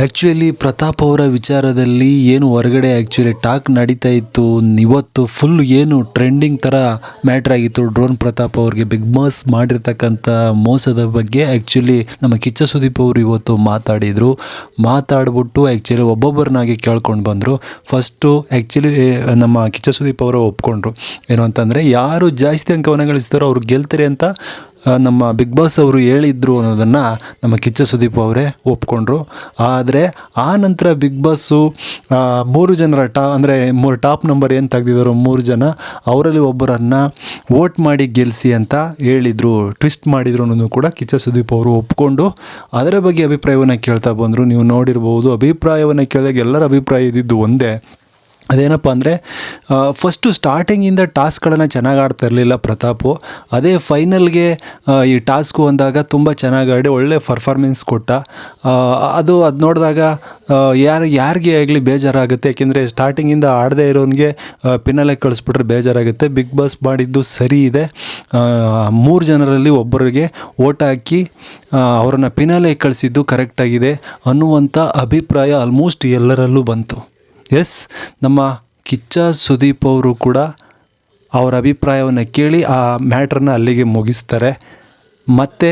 Actually Pratap ಅವರ ವಿಚಾರದಲ್ಲಿ ಏನು ಹೊರಗಡೆ ಆ್ಯಕ್ಚುಲಿ ಟಾಕ್ ನಡೀತಾ ಇತ್ತು, ಇವತ್ತು ಫುಲ್ ಏನು ಟ್ರೆಂಡಿಂಗ್ ಥರ ಮ್ಯಾಟ್ರ್ ಆಗಿತ್ತು. ಡ್ರೋನ್ ಪ್ರತಾಪ್ ಅವ್ರಿಗೆ ಬಿಗ್ ಬಾಸ್ ಮಾಡಿರ್ತಕ್ಕಂಥ ಮೋಸದ ಬಗ್ಗೆ ಆ್ಯಕ್ಚುಲಿ ನಮ್ಮ ಕಿಚ್ಚ ಸುದೀಪ್ ಅವರು ಇವತ್ತು ಮಾತಾಡಿದರು. ಮಾತಾಡ್ಬಿಟ್ಟು ಆ್ಯಕ್ಚುಲಿ ಒಬ್ಬೊಬ್ಬರನ್ನಾಗಿ ಕೇಳ್ಕೊಂಡು ಬಂದರು. ಫಸ್ಟು ಆ್ಯಕ್ಚುಲಿ ನಮ್ಮ ಕಿಚ್ಚ ಸುದೀಪ್ ಅವರು ಒಪ್ಕೊಂಡ್ರು. ಏನು ಅಂತಂದರೆ, ಯಾರು ಜಾಸ್ತಿ ಅಂಕವನ್ನು ಗಳಿಸ್ತಾರೋ ಅವ್ರು ಗೆಲ್ತಾರೆ ಅಂತ ನಮ್ಮ ಬಿಗ್ ಬಾಸ್ ಅವರು ಹೇಳಿದ್ರು ಅನ್ನೋದನ್ನು ನಮ್ಮ ಕಿಚ್ಚ ಸುದೀಪ್ ಅವರೇ ಒಪ್ಕೊಂಡ್ರು. ಆದರೆ ಆ ನಂತರ ಬಿಗ್ ಬಾಸ್ಸು ಮೂರು ಜನರ ಟಾ, ಅಂದರೆ ಮೂರು ಟಾಪ್ ನಂಬರ್ ಏನು ತೆಗೆದಿದ್ದಾರೋ ಮೂರು ಜನ ಅವರಲ್ಲಿ ಒಬ್ಬರನ್ನು ವೋಟ್ ಮಾಡಿ ಗೆಲ್ಲಿಸಿ ಅಂತ ಹೇಳಿದರು, ಟ್ವಿಸ್ಟ್ ಮಾಡಿದ್ರು ಅನ್ನೋದು ಕೂಡ ಕಿಚ್ಚ ಸುದೀಪ್ ಅವರು ಒಪ್ಕೊಂಡು ಅದರ ಬಗ್ಗೆ ಅಭಿಪ್ರಾಯವನ್ನು ಕೇಳ್ತಾ ಬಂದರು. ನೀವು ನೋಡಿರ್ಬೋದು ಅಭಿಪ್ರಾಯವನ್ನು ಕೇಳಿದಾಗ ಎಲ್ಲರ ಅಭಿಪ್ರಾಯ ಇದ್ದಿದ್ದು ಒಂದೇ. ಅದೇನಪ್ಪ ಅಂದರೆ ಫಸ್ಟು ಸ್ಟಾರ್ಟಿಂಗಿಂದ ಟಾಸ್ಕ್ಗಳನ್ನು ಚೆನ್ನಾಗಿ ಆಡ್ತಾ ಇರಲಿಲ್ಲ ಪ್ರತಾಪು. ಅದೇ ಫೈನಲ್ಗೆ ಈ ಟಾಸ್ಕು ಅಂದಾಗ ತುಂಬ ಚೆನ್ನಾಗಿ ಆಡಿ ಒಳ್ಳೆ ಪರ್ಫಾರ್ಮೆನ್ಸ್ ಕೊಟ್ಟ. ಅದು ಅದು ನೋಡಿದಾಗ ಯಾರು, ಯಾರಿಗೆ ಆಗಲಿ ಬೇಜಾರಾಗುತ್ತೆ, ಯಾಕೆಂದರೆ ಸ್ಟಾರ್ಟಿಂಗಿಂದ ಆಡದೇ ಇರೋನಿಗೆ ಪಿನ್ನಲೆ ಕಳಿಸ್ಬಿಟ್ರೆ ಬೇಜಾರಾಗುತ್ತೆ. ಬಿಗ್ ಬಾಸ್ ಮಾಡಿದ್ದು ಸರಿ ಇದೆ. ಮೂರು ಜನರಲ್ಲಿ ಒಬ್ಬರಿಗೆ ಓಟ್ ಹಾಕಿ ಅವರನ್ನು ಪಿನಾಲೆ ಕಳಿಸಿದ್ದು ಕರೆಕ್ಟಾಗಿದೆ ಅನ್ನುವಂಥ ಅಭಿಪ್ರಾಯ ಆಲ್ಮೋಸ್ಟ್ ಎಲ್ಲರಲ್ಲೂ ಬಂತು. ಎಸ್, ನಮ್ಮ ಕಿಚ್ಚ ಸುದೀಪ್ ಅವರು ಕೂಡ ಅವರ ಅಭಿಪ್ರಾಯವನ್ನು ಕೇಳಿ ಆ ಮ್ಯಾಟ್ರನ್ನ ಅಲ್ಲಿಗೆ ಮುಗಿಸ್ತಾರೆ. ಮತ್ತು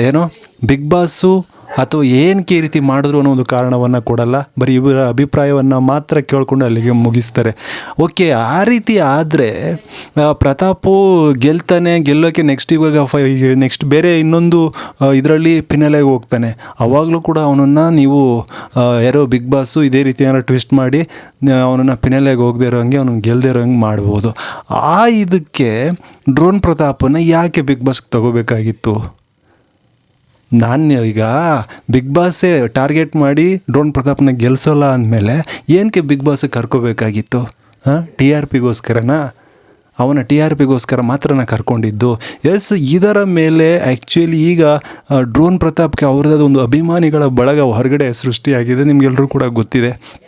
ಏನು, ಬಿಗ್ ಬಾಸು ಅಥವಾ ಏನಕ್ಕೆ ಈ ರೀತಿ ಮಾಡಿದ್ರು ಅನ್ನೋ ಒಂದು ಕಾರಣವನ್ನು ಕೊಡಲ್ಲ. ಬರೀ ಇವರ ಅಭಿಪ್ರಾಯವನ್ನು ಮಾತ್ರ ಕೇಳಿಕೊಂಡು ಅಲ್ಲಿಗೆ ಮುಗಿಸ್ತಾರೆ. ಓಕೆ ಆ ರೀತಿ ಆದರೆ ಪ್ರತಾಪು ಗೆಲ್ತಾನೆ ಗೆಲ್ಲೋಕ್ಕೆ ನೆಕ್ಸ್ಟ್ ಇವಾಗ ಫೈ ನೆಕ್ಸ್ಟ್ ಬೇರೆ ಇನ್ನೊಂದು ಇದರಲ್ಲಿ ಪಿನಲೆಗೆ ಹೋಗ್ತಾನೆ. ಅವಾಗಲೂ ಕೂಡ ಅವನನ್ನು ನೀವು ಯಾರೋ ಬಿಗ್ ಬಾಸು ಇದೇ ರೀತಿ ಏನಾರು ಟ್ವಿಸ್ಟ್ ಮಾಡಿ ಅವನನ್ನು ಪಿನಲೆಗೆ ಹೋಗದೆ ಅವ್ನಿಗೆ ಗೆಲ್ಲದೆ ಇರೋಂಗೆ ಮಾಡ್ಬೋದು. ಆ ಇದಕ್ಕೆ ಡ್ರೋನ್ ಪ್ರತಾಪನ್ನು ಯಾಕೆ ಬಿಗ್ ಬಾಸ್ಗೆ ತಗೋಬೇಕಾಗಿತ್ತು? ನಾನು ಈಗ ಬಿಗ್ ಬಾಸೇ ಟಾರ್ಗೆಟ್ ಮಾಡಿ ಡ್ರೋನ್ ಪ್ರತಾಪ್ನ ಗೆಲ್ಸೋಲ್ಲ ಅಂದಮೇಲೆ ಏನಕ್ಕೆ ಬಿಗ್ ಬಾಸಿಗೆ ಕರ್ಕೋಬೇಕಾಗಿತ್ತು? ಹಾಂ? ಟಿ ಆರ್ ಪಿಗೋಸ್ಕರನಾ ಅವನ ಟಿ ಆರ್ ಪಿಗೋಸ್ಕರ ಮಾತ್ರ ನಾನು ಕರ್ಕೊಂಡಿದ್ದು. ಎಸ್, ಇದರ ಮೇಲೆ ಆ್ಯಕ್ಚುಲಿ ಈಗ ಡ್ರೋನ್ ಪ್ರತಾಪ್ಗೆ ಅವ್ರದ್ದಾದ ಒಂದು ಅಭಿಮಾನಿಗಳ ಬಳಗ ಹೊರಗಡೆ ಸೃಷ್ಟಿಯಾಗಿದೆ. ನಿಮಗೆಲ್ಲರೂ ಕೂಡ ಗೊತ್ತಿದೆ.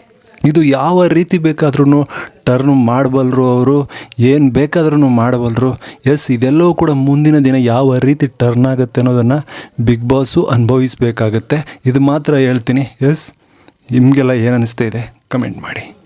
ಇದು ಯಾವ ರೀತಿ ಬೇಕಾದ್ರೂ ಟರ್ನ್ ಮಾಡಬಲ್ಲರು ಅವರು, ಏನು ಬೇಕಾದ್ರೂ ಮಾಡಬಲ್ಲರು ಎಸ್, ಇದೆಲ್ಲವೂ ಕೂಡ ಮುಂದಿನ ದಿನ ಯಾವ ರೀತಿ ಟರ್ನ್ ಆಗುತ್ತೆ ಅನ್ನೋದನ್ನು ಬಿಗ್ ಬಾಸು ಅನುಭವಿಸಬೇಕಾಗತ್ತೆ. ಇದು ಮಾತ್ರ ಹೇಳ್ತೀನಿ. ಎಸ್, ನಿಮಗೆಲ್ಲ ಏನು ಅನ್ನಿಸ್ತಾ ಇದೆ? ಕಮೆಂಟ್ ಮಾಡಿ.